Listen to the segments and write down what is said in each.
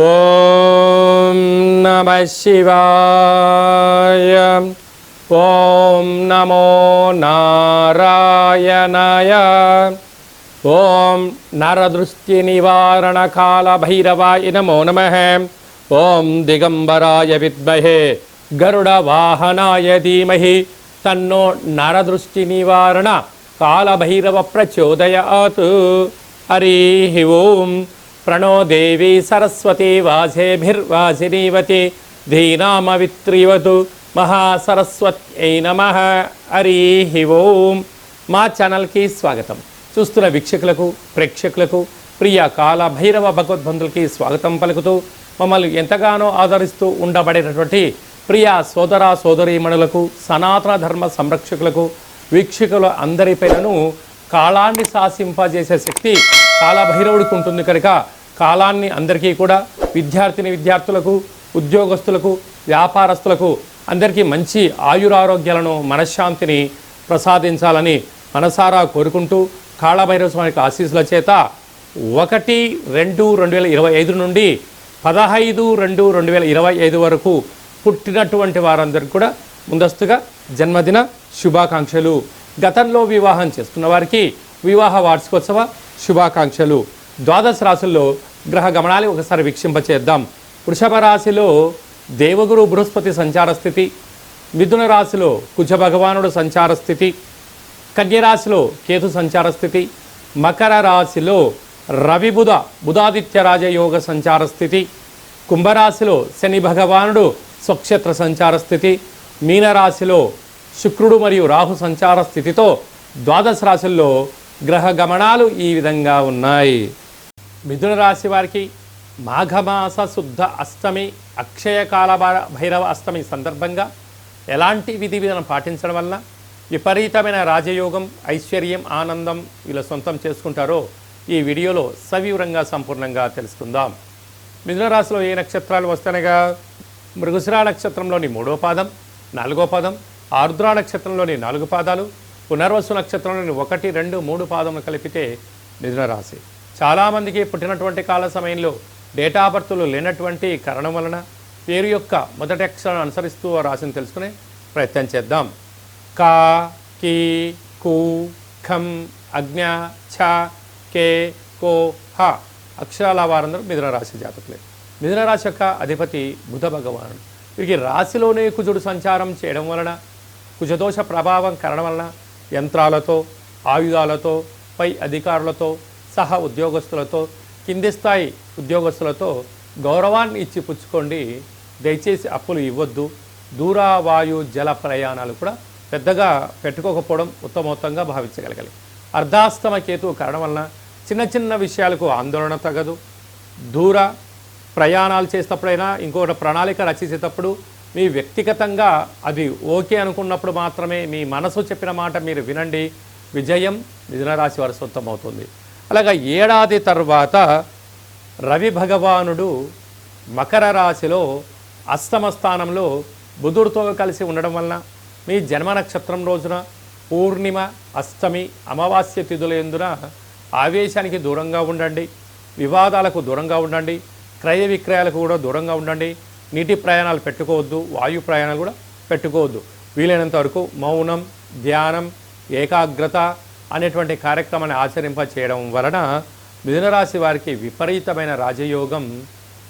ఓం నమ శివాయ ఓం నమో నారాయణాయ ఓం నరదృష్టి నివారణ కాల భైరవాయ నమో నమ ఓం దిగంబరాయ విద్మహే గరుడవాహనాయ ధీమహి తన్నో నరదృష్టి నివారణ కాలభైరవ ప్రచోదయాత్. హరి ఓం. ప్రణోదేవి సరస్వతి వాసేభిర్వాసినీవతి. ధీనామవిత్రివతు మహాసరస్వత్యై నమ. హరి ఓం. మా ఛానల్కి స్వాగతం. చూస్తున్న వీక్షకులకు ప్రేక్షకులకు ప్రియ కాల భైరవ భగవద్బంధులకి స్వాగతం పలుకుతూ మమ్మల్ని ఎంతగానో ఆదరిస్తూ ఉండబడేటటువంటి ప్రియ సోదర సోదరీమణులకు సనాతన ధర్మ సంరక్షకులకు వీక్షకుల అందరిపైనను కాలాన్ని శాసింపజేసే శక్తి కాలభైరవుడికి ఉంటుంది కనుక కాలాన్ని అందరికీ కూడా విద్యార్థిని విద్యార్థులకు ఉద్యోగస్తులకు వ్యాపారస్తులకు అందరికీ మంచి ఆయురారోగ్యాలను మనశ్శాంతిని ప్రసాదించాలని మనసారా కోరుకుంటూ కాళభైరవ స్వామికి ఆశీస్సుల చేత ఒకటి రెండు రెండు వేల ఇరవై ఐదు నుండి పదహైదు రెండు రెండు వేల ఇరవై ఐదు వరకు పుట్టినటువంటి వారందరికీ కూడా ముందస్తుగా జన్మదిన శుభాకాంక్షలు. గతంలో వివాహం చేసుకున్న వారికి వివాహ వార్షికోత్సవ శుభాకాంక్షలు. ద్వాదశ రాశుల్లో గ్రహ గమనాలు ఒకసారి వీక్షింపచేద్దాం. వృషభ రాశిలో దేవగురు బృహస్పతి సంచార స్థితి. మిథున రాశిలో కుజ భగవానుడు సంచార స్థితి. కన్యరాశిలో కేతు సంచార స్థితి. మకర రాశిలో రవి బుధ బుధాదిత్య రాజయోగ సంచార స్థితి. కుంభరాశిలో శని భగవానుడు స్వక్షేత్ర సంచార స్థితి మీనరాశిలో శుక్రుడు మరియు రాహు సంచార స్థితితో ద్వాదశ రాశుల్లో గ్రహ గమనాలు ఈ విధంగా ఉన్నాయి. మిథున రాశి వారికి మాఘమాస శుద్ధ అష్టమి అక్షయకాల భైరవ అష్టమి సందర్భంగా ఎలాంటి విధి విధానం పాటించడం వల్ల విపరీతమైన రాజయోగం ఐశ్వర్యం ఆనందం వీళ్ళు సొంతం చేసుకుంటారో ఈ వీడియోలో సవివరంగా సంపూర్ణంగా తెలుసుకుందాం. మిథున రాశిలో ఏ నక్షత్రాలు వస్తానగా మృగశిరా నక్షత్రంలోని మూడో పాదం నాలుగో పాదం ఆరుద్రా నక్షత్రంలోని నాలుగు పాదాలు పునర్వసు నక్షత్రంలోని ఒకటి రెండు మూడు పాదములు కలిపితే మిథున రాశి. చాలామందికి పుట్టినటువంటి కాల సమయంలో డేటా బర్తులు లేనటువంటి కారణం వలన పేరు యొక్క మొదటి అక్షరాన్ని అనుసరిస్తూ ఆ రాశిని తెలుసుకునే ప్రయత్నం చేద్దాం. కా కీ కు ఖం అజ్ఞ ఛ కే కో హ అక్షరాల వారందరూ మిథున రాశి జాతకులే. మిథునరాశి యొక్క అధిపతి బుధ భగవానుడు. వీరికి రాశిలోనే కుజుడు సంచారం చేయడం వలన కుజదోష ప్రభావం కారణం వలన యంత్రాలతో ఆయుధాలతో పై అధికారులతో సహ ఉద్యోగస్తులతో కింది స్థాయి ఉద్యోగస్తులతో గౌరవాన్ని ఇచ్చి పుచ్చుకోండి దయచేసి అప్పులు ఇవ్వద్దు. దూరావాయు జల ప్రయాణాలు కూడా పెద్దగా పెట్టుకోకపోవడం ఉత్తమోత్తంగా భావించగలగాలి. అర్ధాస్తమ కేతు కారణం వలన చిన్న చిన్న విషయాలకు ఆందోళన తగదు. దూర ప్రయాణాలు చేసేటప్పుడైనా ఇంకొక ప్రణాళిక రచించేటప్పుడు మీ వ్యక్తిగతంగా అది ఓకే అనుకున్నప్పుడు మాత్రమే మీ మనసు చెప్పిన మాట మీరు వినండి. విజయం మిథునరాశి వారి సొంతం అవుతుంది. అలాగా ఏడాది తర్వాత రవి భగవానుడు మకర రాశిలో అష్టమ స్థానంలో బుధుడితో కలిసి ఉండడం వలన మీ జన్మ నక్షత్రం రోజున పూర్ణిమ అష్టమి అమావాస్య తిథుల ఎందున ఆవేశానికి దూరంగా ఉండండి. వివాదాలకు దూరంగా ఉండండి. క్రయ విక్రయాలకు కూడా దూరంగా ఉండండి. నీటి ప్రయాణాలు పెట్టుకోవద్దు వాయు ప్రయాణాలు కూడా పెట్టుకోవద్దు. వీలైనంత వరకు మౌనం ధ్యానం ఏకాగ్రత అనేటువంటి కార్యక్రమాన్ని ఆచరింప చేయడం వలన మిథునరాశి వారికి విపరీతమైన రాజయోగం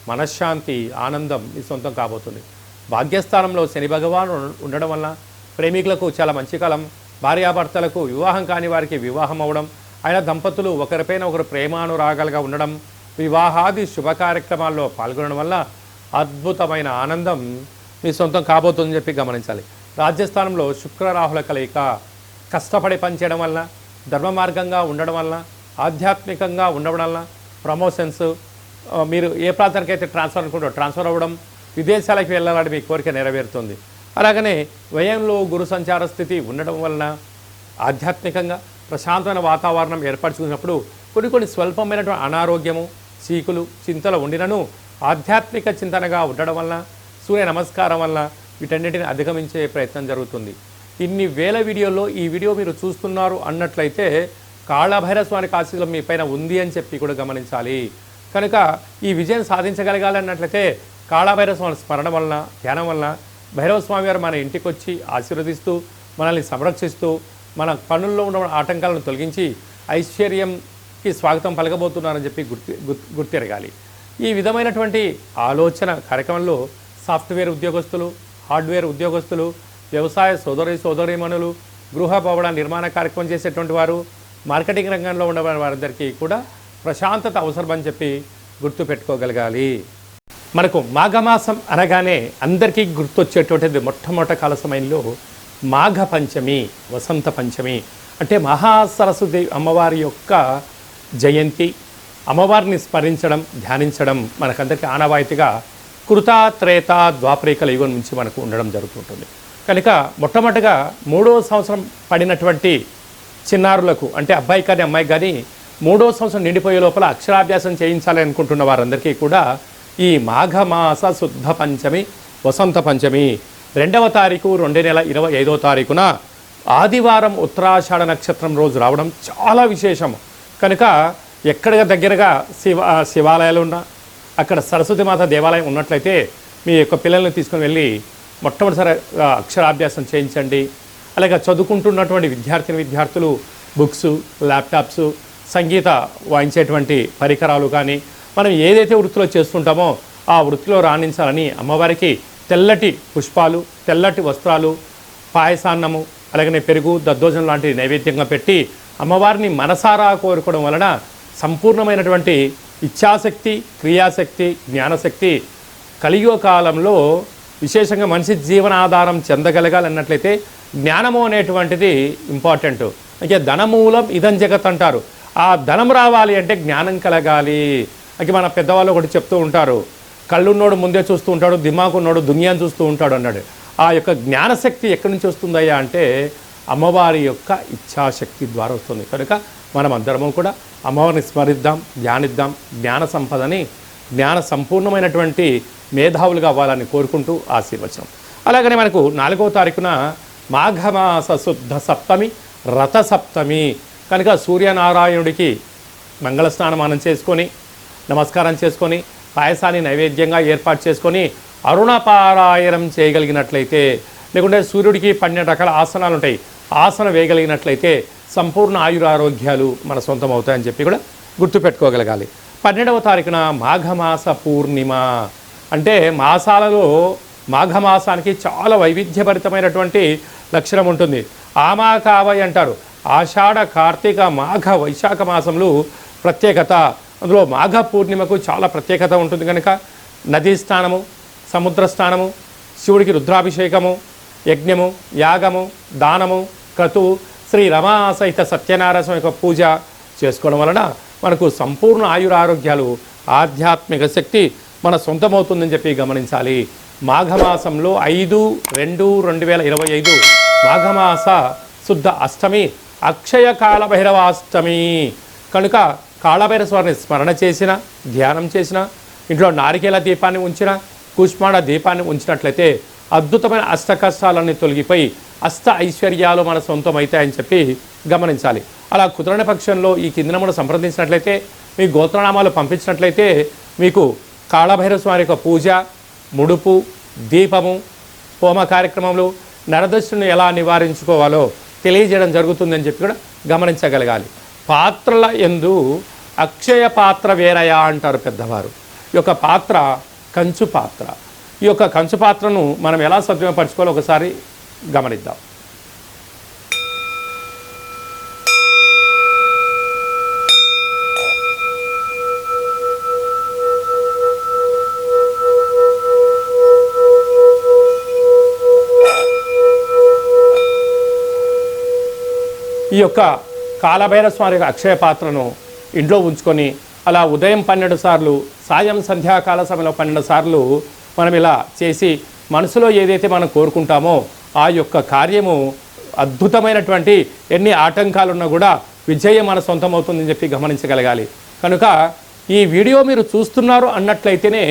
మనశ్శాంతి ఆనందం మీ సొంతం కాబోతుంది. భాగ్యస్థానంలో శని భగవాను ఉండడం వలన ప్రేమికులకు చాలా మంచి కాలం. భార్యాభర్తలకు వివాహం కాని వారికి వివాహం అవడం ఆయన దంపతులు ఒకరిపైన ఒకరు ప్రేమానురాగాలుగా ఉండడం వివాహాది శుభ కార్యక్రమాల్లో పాల్గొనడం వల్ల అద్భుతమైన ఆనందం మీ సొంతం కాబోతుందని చెప్పి గమనించాలి. రాజ్యస్థానంలో శుక్రరాహుల కలయిక కష్టపడి పనిచేయడం వలన ధర్మ మార్గంగా ఉండడం వలన ఆధ్యాత్మికంగా ఉండడం వలన ప్రమోషన్స్ మీరు ఏ ప్రాంతానికి అయితే ట్రాన్స్ఫర్ అనుకుంటారో ట్రాన్స్ఫర్ అవ్వడం విదేశాలకు వెళ్ళాలని మీ కోరిక నెరవేరుతుంది. అలాగనే వ్యయంలో గురు సంచార స్థితి ఉండడం వలన ఆధ్యాత్మికంగా ప్రశాంతమైన వాతావరణం ఏర్పరచుకున్నప్పుడు కొన్ని కొన్ని స్వల్పమైనటువంటి అనారోగ్యము చీకులు చింతలు ఉండినను ఆధ్యాత్మిక చింతనగా ఉండడం వలన సూర్య నమస్కారం వలన వీటన్నిటిని అధిగమించే ప్రయత్నం జరుగుతుంది. ఇన్ని వేల వీడియోల్లో ఈ వీడియో మీరు చూస్తున్నారు అన్నట్లయితే కాళభైరవ స్వామి మీ పైన ఉంది అని చెప్పి కూడా గమనించాలి. కనుక ఈ విజయం సాధించగలగాలి అన్నట్లయితే కాళభైరవ స్వామి స్మరణ వలన ధ్యానం వలన భైరవ స్వామి మన ఇంటికి వచ్చి ఆశీర్వదిస్తూ మనల్ని సంరక్షిస్తూ మన పనుల్లో ఉన్న ఆటంకాలను తొలగించి కి స్వాగతం పలకబోతున్నారని చెప్పి గుర్తి గుర్తు గుర్తెరగాలి. ఈ విధమైనటువంటి ఆలోచన కార్యక్రమంలో సాఫ్ట్వేర్ ఉద్యోగస్తులు హార్డ్వేర్ ఉద్యోగస్తులు వ్యవసాయ సోదరి సోదరీమణులు గృహ భవన నిర్మాణ కార్యక్రమం చేసేటువంటి వారు మార్కెటింగ్ రంగంలో ఉన్న వారందరికీ కూడా ప్రశాంతత అవసరమని చెప్పి గుర్తు పెట్టుకోగలగాలి. మనకు మాఘమాసం అనగానే అందరికీ గుర్తొచ్చేటువంటిది మొట్టమొదటి కాల సమయంలో మాఘ పంచమి వసంత పంచమి. అంటే మహాసరస్వతి అమ్మవారి యొక్క జయంతి అమ్మవారిని స్మరించడం ధ్యానించడం మనకందరికీ ఆనవాయితీగా కృత త్రేత ద్వాపరికల యుగం నుంచి మనకు ఉండడం జరుగుతుంటుంది. కనుక మొట్టమొదటిగా మూడో సంవత్సరం పడినటువంటి చిన్నారులకు అంటే అబ్బాయి కానీ అమ్మాయి కానీ మూడో సంవత్సరం నిండిపోయే లోపల అక్షరాభ్యాసం చేయించాలి అనుకుంటున్న వారందరికీ కూడా ఈ మాఘమాస శుద్ధ పంచమి వసంత పంచమి రెండవ తారీఖు రెండు నెల ఇరవై ఐదో తారీఖున ఆదివారం ఉత్తరాషాఢ నక్షత్రం రోజు రావడం చాలా విశేషం. కనుక ఎక్కడ దగ్గరగా శివ శివాలయాలు ఉన్నా అక్కడ సరస్వతి మాత దేవాలయం ఉన్నట్లయితే మీ యొక్క పిల్లల్ని తీసుకుని వెళ్ళి మొట్టమొదటిసారి అక్షరాభ్యాసం చేయించండి. అలాగే చదువుకుంటున్నటువంటి విద్యార్థిని విద్యార్థులు బుక్స్ ల్యాప్టాప్స్ సంగీత వాయించేటువంటి పరికరాలు కానీ మనం ఏదైతే వృత్తిలో చేస్తుంటామో ఆ వృత్తిలో రాణించాలని అమ్మవారికి తెల్లటి పుష్పాలు తెల్లటి వస్త్రాలు పాయసాన్నము అలాగనే పెరుగు దద్దోజనం లాంటి నైవేద్యంగా పెట్టి అమ్మవారిని మనసారా కోరుకోవడం వలన సంపూర్ణమైనటువంటి ఇచ్ఛాశక్తి క్రియాశక్తి జ్ఞానశక్తి కలియుగ కాలంలో విశేషంగా మనిషి జీవనాధారం చెందగలగాలన్నట్లయితే జ్ఞానము అనేటువంటిది ఇంపార్టెంట్. అంటే ధనమూలం ఇదం జగత్ అంటారు. ఆ ధనం రావాలి అంటే జ్ఞానం కలగాలి. అంటే మన పెద్దవాళ్ళు ఒకటి చెప్తూ ఉంటారు. కళ్ళున్నోడు ముందే చూస్తూ ఉంటాడు దిమాకున్నోడు దునియాను చూస్తూ ఉంటాడు అన్నాడు. ఆ యొక్క జ్ఞానశక్తి ఎక్కడి నుంచి వస్తుందయ్యా అంటే అమ్మవారి యొక్క ఇచ్ఛాశక్తి ద్వారా వస్తుంది. కనుక మనం అందరము కూడా అమ్మవారిని స్మరిద్దాం ధ్యానిద్దాం. జ్ఞాన సంపదని జ్ఞాన సంపూర్ణమైనటువంటి మేధావులుగా అవ్వాలని కోరుకుంటూ ఆశీర్వచనం. అలాగనే మనకు నాలుగవ తారీఖున మాఘమాస శుద్ధ సప్తమి రథ సప్తమి. కనుక సూర్యనారాయణుడికి మంగళ స్నానమానం చేసుకొని నమస్కారం చేసుకొని పాయసాన్ని నైవేద్యంగా ఏర్పాటు చేసుకొని అరుణపారాయణం చేయగలిగినట్లయితే లేకుంటే సూర్యుడికి పన్నెండు రకాల ఆసనాలు ఉంటాయి ఆసన వేయగలిగినట్లయితే సంపూర్ణ ఆయురారోగ్యాలు మన సొంతం అవుతాయని చెప్పి కూడా గుర్తుపెట్టుకోగలగాలి. పన్నెండవ తారీఖున మాఘమాస పూర్ణిమ. అంటే మాసాలలో మాఘమాసానికి చాలా వైవిధ్యభరితమైనటువంటి లక్షణం ఉంటుంది. ఆమాకావై అంటారు. ఆషాఢ కార్తీక మాఘ వైశాఖ మాసంలో ప్రత్యేకత. అందులో మాఘ పూర్ణిమకు చాలా ప్రత్యేకత ఉంటుంది కనుక నదీ స్నానము సముద్ర స్నానము శివుడికి రుద్రాభిషేకము యజ్ఞము యాగము దానము క్రతువు శ్రీ రమాసహిత సత్యనారాయణ యొక్క పూజ చేసుకోవడం వలన మనకు సంపూర్ణ ఆయురారోగ్యాలు ఆధ్యాత్మిక శక్తి మన సొంతమవుతుందని చెప్పి గమనించాలి. మాఘమాసంలో ఐదు రెండు రెండు వేల ఇరవై ఐదు మాఘమాస శుద్ధ అష్టమి అక్షయ కాళభైరవాష్టమి కనుక కాళభైరవ స్వామిని స్మరణ చేసిన ధ్యానం చేసిన ఇంట్లో నారికేల దీపాన్ని ఉంచిన కుష్మాడ దీపాన్ని ఉంచినట్లయితే అద్భుతమైన అష్ట కష్టాలన్నీ తొలగిపోయి అష్ట ఐశ్వర్యాలు మన సొంతం అవుతాయని చెప్పి గమనించాలి. అలా కుదరని పక్షంలో ఈ కింద మనం సంప్రదించినట్లయితే మీ గోత్రనామాలు పంపించినట్లయితే మీకు కాళభైరవ స్వామి యొక్క పూజ ముడుపు దీపము హోమ కార్యక్రమంలో నరదృష్టిని ఎలా నివారించుకోవాలో తెలియజేయడం జరుగుతుందని చెప్పి కూడా గమనించగలగాలి. పాత్రల ఎందు అక్షయ పాత్ర వేరయా అంటారు పెద్దవారు. ఈ యొక్క పాత్ర కంచు పాత్ర. ఈ యొక్క కంచు పాత్రను మనం ఎలా సద్వినియోగపరచుకోవాలో ఒకసారి గమనిద్దాం. ఈ యొక్క కాలభైరవ స్వామి యొక్క అక్షయ పాత్రను ఇంట్లో ఉంచుకొని అలా ఉదయం పన్నెండు సార్లు సాయం సంధ్యాకాల సమయంలో పన్నెండు సార్లు మనం ఇలా చేసి మనసులో ఏదైతే మనం కోరుకుంటామో ఆ యొక్క కార్యము అద్భుతమైనటువంటి ఎన్ని ఆటంకాలున్నా కూడా విజయం మన సొంతమవుతుందని చెప్పి గమనించగలగాలి. కనుక ఈ వీడియో మీరు చూస్తున్నారు అన్నట్లయితేనే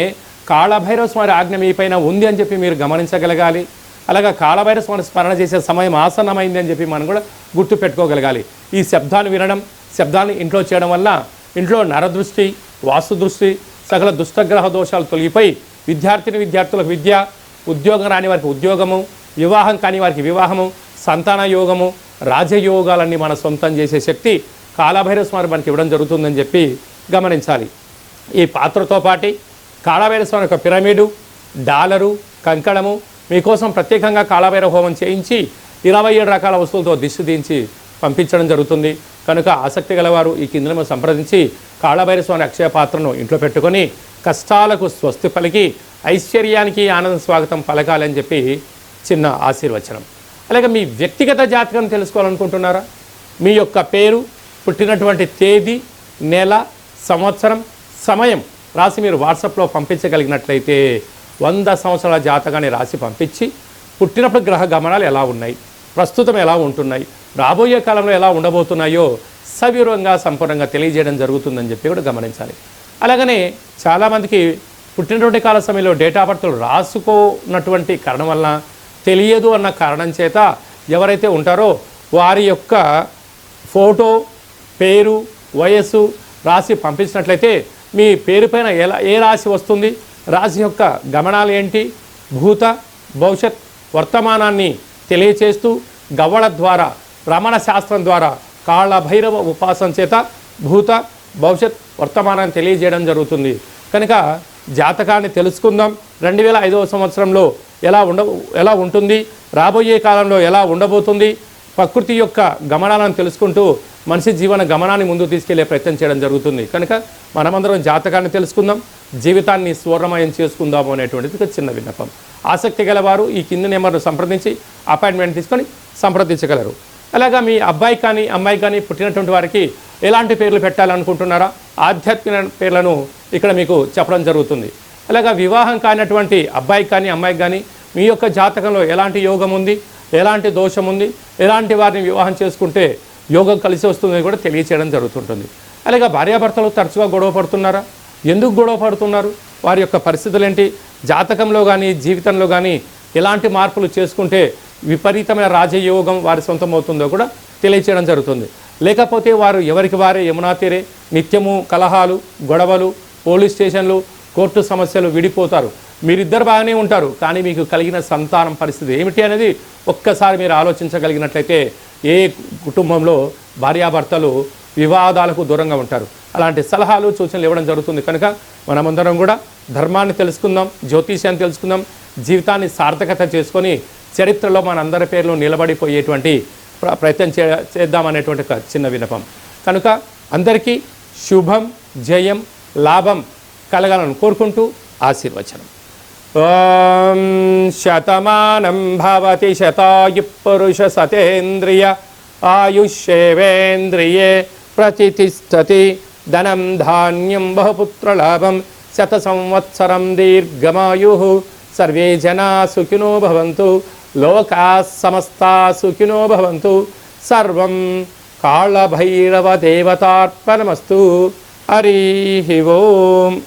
కాళభైరవ స్వామి ఆజ్ఞ మీ పైన ఉంది అని చెప్పి మీరు గమనించగలగాలి. అలాగా కాళభైరవ స్వామి స్మరణ చేసే సమయం ఆసన్నమైంది అని చెప్పి మనం కూడా గుర్తు పెట్టుకోగలగాలి. ఈ శబ్దాన్ని వినడం శబ్దాన్ని ఇంట్లో చేయడం వల్ల ఇంట్లో నరదృష్టి వాస్తు దృష్టి సకల దుష్టగ్రహ దోషాలు తొలగిపోయి విద్యార్థిని విద్యార్థులకు విద్య ఉద్యోగం రాని వారికి ఉద్యోగము వివాహం కాని వారికి వివాహము సంతాన యోగము రాజయోగాలన్నీ మన సొంతం చేసే శక్తి కాళభైరవ స్వామి మనకి ఇవ్వడం జరుగుతుందని చెప్పి గమనించాలి. ఈ పాత్రతో పాటి కాళభైరవ స్వామి యొక్క పిరమిడు డాలరు కంకణము మీకోసం ప్రత్యేకంగా కాళభైరవ హోమం చేయించి ఇరవై ఏడు రకాల వస్తువులతో దిష్టి దించి పంపించడం జరుగుతుంది. కనుక ఆసక్తి గలవారు ఈ కింద సంప్రదించి కాళభైరవ స్వామి అక్షయ పాత్రను ఇంట్లో పెట్టుకొని కష్టాలకు స్వస్తి పలికి ఐశ్వర్యానికి ఆనంద స్వాగతం పలకాలని చెప్పి చిన్న ఆశీర్వచనం. అలాగే మీ వ్యక్తిగత జాతకం తెలుసుకోవాలనుకుంటున్నారా? మీ యొక్క పేరు పుట్టినటువంటి తేదీ నెల సంవత్సరం సమయం రాసి మీరు వాట్సాప్లో పంపించగలిగినట్లయితే వంద సంవత్సరాల జాతకాన్ని రాసి పంపించి పుట్టినప్పుడు గ్రహ గమనాలు ఎలా ఉన్నాయి ప్రస్తుతం ఎలా ఉంటున్నాయి రాబోయే కాలంలో ఎలా ఉండబోతున్నాయో సవివరంగా సంపూర్ణంగా తెలియజేయడం జరుగుతుందని చెప్పి కూడా గమనించాలి. అలాగనే చాలామందికి పుట్టినటువంటి కాల సమయంలో డేటా బర్త్లు రాసుకోనటువంటి కారణం వలన తెలియదు అన్న కారణం చేత ఎవరైతే ఉంటారో వారి యొక్క ఫోటో పేరు వయస్సు రాసి పంపించినట్లయితే మీ పేరు పైన ఎలా ఏ రాశి వస్తుంది రాశి యొక్క గమనాలు ఏంటి భూత భవిష్యత్ వర్తమానాన్ని తెలియచేస్తూ గవ్వల ద్వారా రమణ శాస్త్రం ద్వారా కాళభైరవ ఉపాసన చేత భూత భవిష్యత్ వర్తమానాన్ని తెలియజేయడం జరుగుతుంది. కనుక జాతకాన్ని తెలుసుకుందాం. రెండు వేల ఐదవ సంవత్సరంలో ఎలా ఉండ ఎలా ఉంటుంది? రాబోయే కాలంలో ఎలా ఉండబోతుంది? ప్రకృతి యొక్క గమనాలను తెలుసుకుంటూ మనిషి జీవన గమనాన్ని ముందు తీసుకెళ్ళే ప్రయత్నం చేయడం జరుగుతుంది. కనుక మనమందరం జాతకాన్ని తెలుసుకుందాం. జీవితాన్ని స్వర్ణమయం చేసుకుందాము అనేటువంటిది ఒక చిన్న విన్నపం. ఆసక్తి గలవారు ఈ కింది నెంబర్ను సంప్రదించి అపాయింట్మెంట్ తీసుకొని సంప్రదించగలరు. అలాగా మీ అబ్బాయి కానీ అమ్మాయి కానీ పుట్టినటువంటి వారికి ఎలాంటి పేర్లు పెట్టాలనుకుంటున్నారా? ఆధ్యాత్మిక పేర్లను ఇక్కడ మీకు చెప్పడం జరుగుతుంది. అలాగా వివాహం కానటువంటి అబ్బాయికి కానీ అమ్మాయికి కానీ మీ యొక్క జాతకంలో ఎలాంటి యోగం ఉంది? ఎలాంటి దోషం ఉంది? ఎలాంటి వారిని వివాహం చేసుకుంటే యోగం కలిసి వస్తుందని కూడా తెలియచేయడం జరుగుతుంటుంది. అలాగే భార్యాభర్తలు తరచుగా గొడవ పడుతున్నారా? ఎందుకు గొడవ పడుతున్నారు? వారి యొక్క పరిస్థితులు ఏంటి జాతకంలో కానీ జీవితంలో కానీ ఎలాంటి మార్పులు చేసుకుంటే విపరీతమైన రాజయోగం వారి సొంతం అవుతుందో కూడా తెలియచేయడం జరుగుతుంది. లేకపోతే వారు ఎవరికి వారే యమునా తీరే నిత్యము కలహాలు గొడవలు పోలీస్ స్టేషన్లు కోర్టు సమస్యలు విడిపోతారు. మీరిద్దరు బాగానే ఉంటారు కానీ మీకు కలిగిన సంతానం పరిస్థితి ఏమిటి అనేది ఒక్కసారి మీరు ఆలోచించగలిగినట్లయితే ఏ కుటుంబంలో భార్యాభర్తలు వివాదాలకు దూరంగా ఉంటారు? అలాంటి సలహాలు సూచనలు ఇవ్వడం జరుగుతుంది కనుక మనమందరం కూడా ధర్మాన్ని తెలుసుకుందాం జ్యోతిష్యాన్ని తెలుసుకుందాం జీవితాన్ని సార్థకత చేసుకొని చరిత్రలో మనందరి పేర్లు నిలబడిపోయేటువంటి ప్రయత్నం చే చేద్దామనేటువంటి ఒక చిన్న వినపం కనుక అందరికీ శుభం జయం లాభం కలగాలని కోరుకుంటూ ఆశీర్వచనం. ఓం శతమానం భవతి శతాయు పురుష సతేంద్రియ ఆయుష్యేవేంద్రియే ప్రతిష్టతి ధనం ధాన్యం బహుపుత్రలాభం శత సంవత్సరం దీర్ఘమాయు. సర్వే జనా సుఖినో భవంతు. లోకా సమస్తా సుఖినో భవంతు. సర్వం కాళభైరవ దేవతార్పణమస్తు హరి ఓం.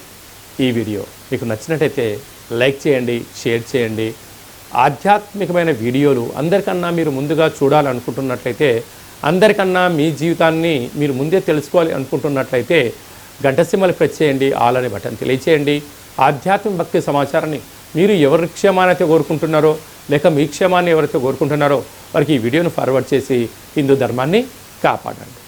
ఈ వీడియో మీకు నచ్చినట్టయితే లైక్ చేయండి షేర్ చేయండి. ఆధ్యాత్మికమైన వీడియోలు అందరికన్నా మీరు ముందుగా చూడాలనుకుంటున్నట్లయితే అందరికన్నా మీ జీవితాన్ని మీరు ముందే తెలుసుకోవాలి అనుకుంటున్నట్లయితే గంటసింహలు ప్రెస్ చేయండి ఆల్ అనే బటన్ తెలియచేయండి. ఆధ్యాత్మిక భక్తి సమాచారాన్ని మీరు ఎవరి క్షేమానైతే కోరుకుంటున్నారో లేక మీ క్షేమాన్ని ఎవరైతే కోరుకుంటున్నారో వారికి ఈ వీడియోను ఫార్వర్డ్ చేసి హిందూ ధర్మాన్ని కాపాడండి.